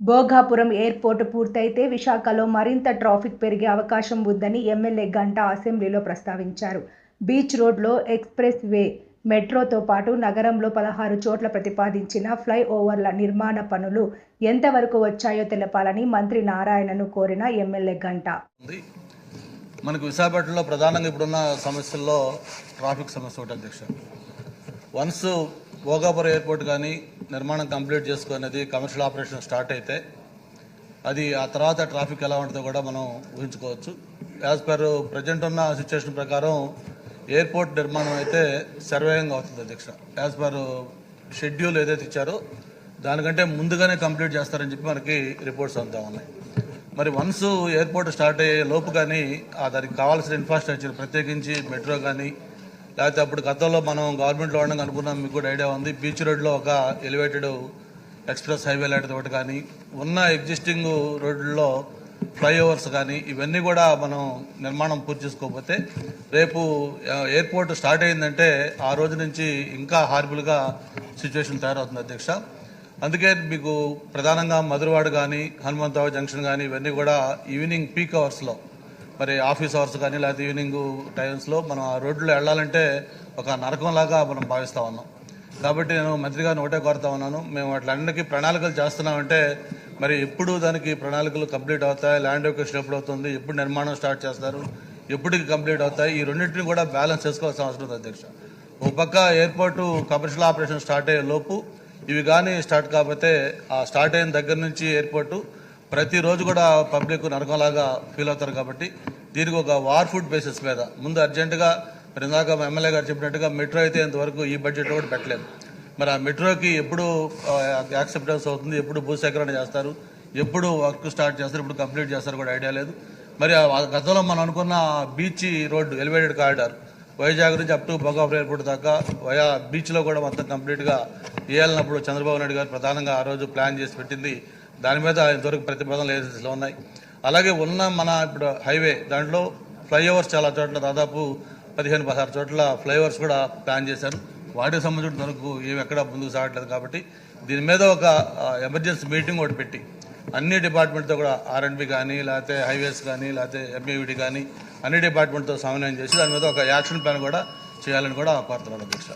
Bhogapuram airport పూర్తయితే విశాఖలో మరింత ట్రాఫిక్ పెరిగే అవకాశం ఉందని ఎమ్మెల్యే గంటా అసెంబ్లీలో ప్రస్తావించారు. బీచ్ రోడ్లో ఎక్స్ప్రెస్ వే మెట్రోతో పాటు నగరంలో పదహారు చోట్ల ప్రతిపాదించిన ఫ్లైఓవర్ల నిర్మాణ పనులు ఎంతవరకు వచ్చాయో తెలపాలని మంత్రి నారాయణను కోరిన ఎమ్మెల్యే గంట. మనకు విశాఖపట్నంలో ప్రధానంగా ఇప్పుడున్న సమస్యల్లో ట్రాఫిక్ సమస్య ఒకటి అధ్యక్ష. వన్స్ భోగాపురం ఎయిర్పోర్ట్ కానీ నిర్మాణం కంప్లీట్ చేసుకునేది కమర్షియల్ ఆపరేషన్ స్టార్ట్ అయితే. అది ఆ తర్వాత ట్రాఫిక్ ఎలా ఉంటుందో కూడా మనం ఊహించుకోవచ్చు. యాజ్ పర్ ప్రజెంట్ ఉన్న సిచ్యువేషన్ ప్రకారం ఎయిర్పోర్ట్ నిర్మాణం అయితే సర్వేయంగా అవుతుంది అధ్యక్ష. యాజ్ పర్ షెడ్యూల్ ఏదైతే ఇచ్చారో దానికంటే ముందుగానే కంప్లీట్ చేస్తారని చెప్పి మనకి రిపోర్ట్స్ అంతా ఉన్నాయి. మరి వన్స్ ఎయిర్పోర్ట్ స్టార్ట్ అయ్యే లోపు కానీ దానికి కావాల్సిన ఇన్ఫ్రాస్ట్రక్చర్ ప్రత్యేకించి మెట్రో కానీ లేకపోతే అప్పుడు గతంలో మనం గవర్నమెంట్లో ఉండడం అనుకున్నాం మీకు కూడా ఐడియా ఉంది. బీచ్ రోడ్లో ఒక ఎలివేటెడ్ ఎక్స్ప్రెస్ హైవే లాంటిది ఒకటి కానీ ఉన్న ఎగ్జిస్టింగ్ రోడ్లలో ఫ్లైఓవర్స్ కానీ ఇవన్నీ కూడా మనం నిర్మాణం పూర్తి చేసుకోకపోతే రేపు ఎయిర్పోర్ట్ స్టార్ట్ అయిందంటే ఆ రోజు నుంచి ఇంకా హార్బుల్గా సిచ్యువేషన్ తయారవుతుంది అధ్యక్ష. అందుకే మీకు ప్రధానంగా మధురవాడ కానీ హనుమంతరావు జంక్షన్ కానీ ఇవన్నీ కూడా ఈవినింగ్ పీక్ అవర్స్లో మరి ఆఫీస్ అవర్స్ కానీ లేకపోతే ఈవినింగ్ టైమ్స్లో మనం ఆ రోడ్లో వెళ్ళాలంటే ఒక నరకంలాగా మనం భావిస్తా ఉన్నాం. కాబట్టి నేను మంత్రి గారిని ఒకటే కోరుతా ఉన్నాను. మేము వాటిలన్నిటికీ ప్రణాళికలు చేస్తున్నామంటే మరి ఎప్పుడు దానికి ప్రణాళికలు కంప్లీట్ అవుతాయి ల్యాండ్ ఎక్వేషన్ ఎప్పుడు అవుతుంది ఎప్పుడు నిర్మాణం స్టార్ట్ చేస్తారు ఎప్పటికి కంప్లీట్ అవుతాయి ఈ రెండింటిని కూడా బ్యాలెన్స్ చేసుకోవాల్సిన అవసరం ఉంది అధ్యక్ష. ఒక పక్క ఎయిర్పోర్టు కమర్షియల్ ఆపరేషన్ స్టార్ట్ అయ్యే లోపు ఇవి కానీ స్టార్ట్ కాకపోతే ఆ స్టార్ట్ అయిన దగ్గర నుంచి ఎయిర్పోర్టు ప్రతిరోజు కూడా పబ్లిక్ నరకంలాగా ఫీల్ అవుతారు కాబట్టి దీనికి ఒక వార్ ఫుడ్ బేసిస్ మీద. ముందు అర్జెంటుగా మరి ఇందాక ఎమ్మెల్యే గారు చెప్పినట్టుగా మెట్రో అయితే ఇంతవరకు ఈ బడ్జెట్లో కూడా పెట్టలేదు. మరి ఆ మెట్రోకి ఎప్పుడు యాక్సెప్టెన్స్ అవుతుంది? ఎప్పుడు భూసేకరణ చేస్తారు? ఎప్పుడు వర్క్ స్టార్ట్ చేస్తారు? ఎప్పుడు కంప్లీట్ చేస్తారు కూడా ఐడియా లేదు. మరి గతంలో మనం అనుకున్న beach road elevated corridor Vizag నుంచి అప్ టు బొగాపురం ఎయిర్పోర్ట్ దాకా వయా బీచ్లో కూడా మొత్తం కంప్లీట్గా వేయాలన్నప్పుడు చంద్రబాబు నాయుడు గారు ప్రధానంగా ఆ రోజు ప్లాన్ చేసి పెట్టింది. దాని మీద ఇంతవరకు ప్రతిపాదనలు ఏజెన్సీలో ఉన్నాయి? అలాగే ఉన్న మన ఇప్పుడు హైవే దాంట్లో ఫ్లైఓవర్స్ చాలా చోట్ల దాదాపు పదిహేను పదహారు చోట్ల ఫ్లైఓవర్స్ కూడా ప్లాన్ చేశారు. వాటికి సంబంధించిన వరకు ఏమి ఎక్కడా ముందుకు సాగట్లేదు కాబట్టి దీని మీద ఒక ఎమర్జెన్సీ మీటింగ్ ఒకటి పెట్టి అన్ని డిపార్ట్మెంట్తో కూడా ఆర్ఎండ్బి కానీ లేకపోతే హైవేస్ కానీ లేకపోతే ఎంఏవిడి కానీ అన్ని డిపార్ట్మెంట్తో సమన్వయం చేసి దాని మీద ఒక యాక్షన్ ప్లాన్ కూడా చేయాలని కూడా కోరుతున్నాను అధ్యక్ష.